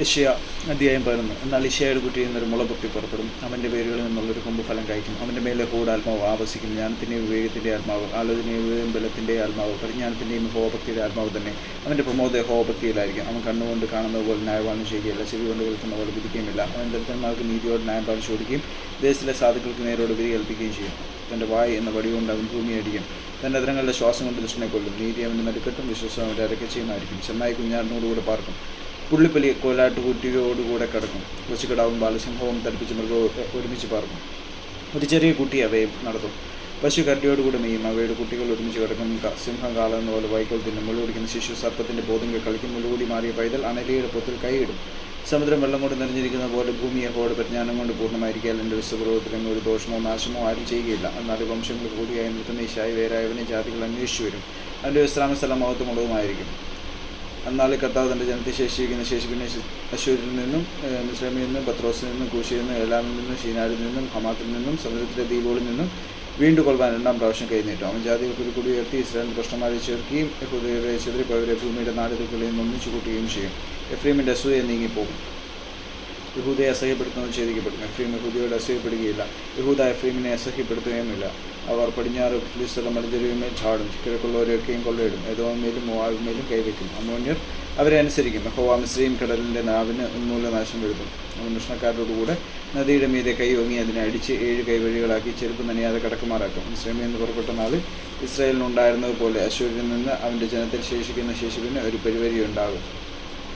യഷ്യ അധ്യായം പതിനൊന്ന്. എന്നാൽ ഇഷയുടെ കുട്ടി നിന്നൊരു മുള പൊട്ടി പുറപ്പെടും. അവന്റെ വേരുകളിൽ നിന്നുള്ളൊരു കൊമ്പ് ഫലം കഴിക്കും. അവന്റെ മേലെ ഹൂടാത്മാവ് ആവസിക്കും. ജ്ഞാനത്തിന്റെയും വിവേകത്തിന്റെ ആത്മാവ് ആലോചനയുടെയും ബലത്തിന്റെ ആത്മാവ് പരിജ്ഞാനത്തിന്റെയും ഹോഭക്തിയുടെ ആത്മാവ് തന്നെ അവന്റെ പ്രമോദ ഹോഭക്തിയിലായിരിക്കും. അവൻ കണ്ണുകൊണ്ട് കാണുന്നത് പോലെ ന്യായപാലനം ചെയ്യുകയില്ല. ചെവി കൊണ്ട് കേൾക്കുന്ന പോലെ വിധിക്കുകയുമില്ല. അവൻ ദരിദ്രന്മാർക്ക് നീതിയോട് ന്യായപാലം ചോദിക്കുകയും ദേശത്തിലെ സാധുക്കൾക്ക് നേരോട് വിധി കൽപ്പിക്കുകയും ചെയ്യും. തന്റെ വായ് എന്ന വടികൊണ്ട് അവൻ ഭൂമി അടിക്കും. തന്റെ അതിരങ്ങളുടെ ശ്വാസം കൊണ്ട് ദുഷ്ടനെ കൊല്ലും. നീതി അവന്റെ നടുക്കെട്ടും വിശ്വാസം അവന്റെ അരക്കച്ചയുമായിരിക്കും. ചെന്നായി കുഞ്ഞാറിനോടുകൂടെ പാർക്കും. പുള്ളിപ്പലി കോലാട്ട് കുട്ടിയോടുകൂടെ കിടക്കും. പശുക്കിടാവും ബാലസിംഹവും തടിപ്പിച്ച് മൃഗവും ഒരുമിച്ച് പാർക്കും. ഒരു ചെറിയ കുട്ടി അവയെ നടത്തും. പശു കരടിയോടുകൂടി മെയ്യും. അവയുടെ കുട്ടികൾ ഒരുമിച്ച് കിടക്കും. സിംഹം കാളെന്ന പോലെ വൈക്കോൽ തിന്നും മുള്ളുപിടിക്കുന്ന ശിശു സർപ്പത്തിന്റെ ബോധങ്ങൾ കളിക്കും. മുള്ളുകൂടി മാറിയ പൈതൽ അനലിയുടെ പൊത്തിൽ കൈയിടും സമുദ്രം വെള്ളം കൊണ്ട് നിറഞ്ഞിരിക്കുന്ന പോലെ ഭൂമി യഹോയുടെ പരിജ്ഞാനം കൊണ്ട് പൂർണമായിരിക്കാൻ എന്റെ വിശ്വപ്രവർത്തനം ഒരു ദോഷമോ നാശമോ ആരും ചെയ്യുകയില്ല. എന്നാൽ വംശങ്ങൾ കൂടിയായി നിൽക്കുന്ന ഈശായി വേരായവനെ ജാതികൾ അന്വേഷിച്ചു വരും. അവന്റെ വിശ്രാമസ്ഥലം മഹത്വമുള്ളതുമായിരിക്കും. എന്നാൽ കർത്താവ് തന്റെ ജനത്തെ ശേഷിക്കുന്ന ശേഷിപ്പിനെ അശ്വരിൽ നിന്നും മിശ്രമിൽ നിന്നും പത്രോസിൽ നിന്നും കൂശിയിൽ നിന്നും ഏലാമിൽ നിന്നും ഷീനാരിൽ നിന്നും ഹമാത്തിൽ നിന്നും സമുദ്രത്തിലെ ദ്വീപുകളിൽ നിന്നും വീണ്ടും കൊള്ളാൻ രണ്ടാം പ്രാവശ്യം കൈനീട്ടും. അവൻ ജാതികൾക്ക് കുടി ഉയർത്തി ഇസ്രായേലിന്റെ പ്രശ്നമാരെ ചേർക്കുകയും യഹൂദയുടെ ചെതിരിപ്പവരെ ഭൂമിയുടെ നാടുകളിൽ നിന്ന് ഒന്നിച്ചു കൂട്ടുകയും ചെയ്യും. എഫ്രീമിന്റെ അസൂയ നീങ്ങിപ്പോകും. യഹൂദയെ അസഹ്യപ്പെടുത്തുന്നത് ഛേദിക്കപ്പെടും. എഫ്രീം യഹൂദിയോട് അസഹ്യപ്പെടുകയില്ല. യഹൂദ എഫ്രീമിനെ അസഹ്യപ്പെടുത്തുകയുമില്ല അവർ പടിഞ്ഞാറ് ഫിലിസ്തല മലഞ്ചെരുവിന്മേൽ ചാടും. കിഴക്കുള്ളവരെയൊക്കെയും കൊള്ളയിടും ഏതോമേലും മോവാവിന്മേലും കൈവയ്ക്കും. അമോന്യർ അവരെ അനുസരിക്കും. ഹോവാ മിശ്രീം കടലിന്റെ നാവിന് ഉന്മൂലനാശം വരുത്തും. അവൻ ഉഷ്ണക്കാരോടുകൂടെ നദിയുടെ മീതെ കൈ ഓങ്ങി അതിനെ അടിച്ച് ഏഴ് കൈവഴികളാക്കി ചെരുപ്പ് നനയാതെ കടക്കുമാറാക്കും. ഇസ്രേമിൽ നിന്ന് പുറപ്പെട്ട നാളിൽ ഇസ്രായേലിനുണ്ടായിരുന്നതുപോലെ അശ്വരിൽ നിന്ന് അവന്റെ ജനത്തിൽ ശേഷിക്കുന്ന ശേഷിപ്പിന് ഒരു പരിവരി ഉണ്ടാകും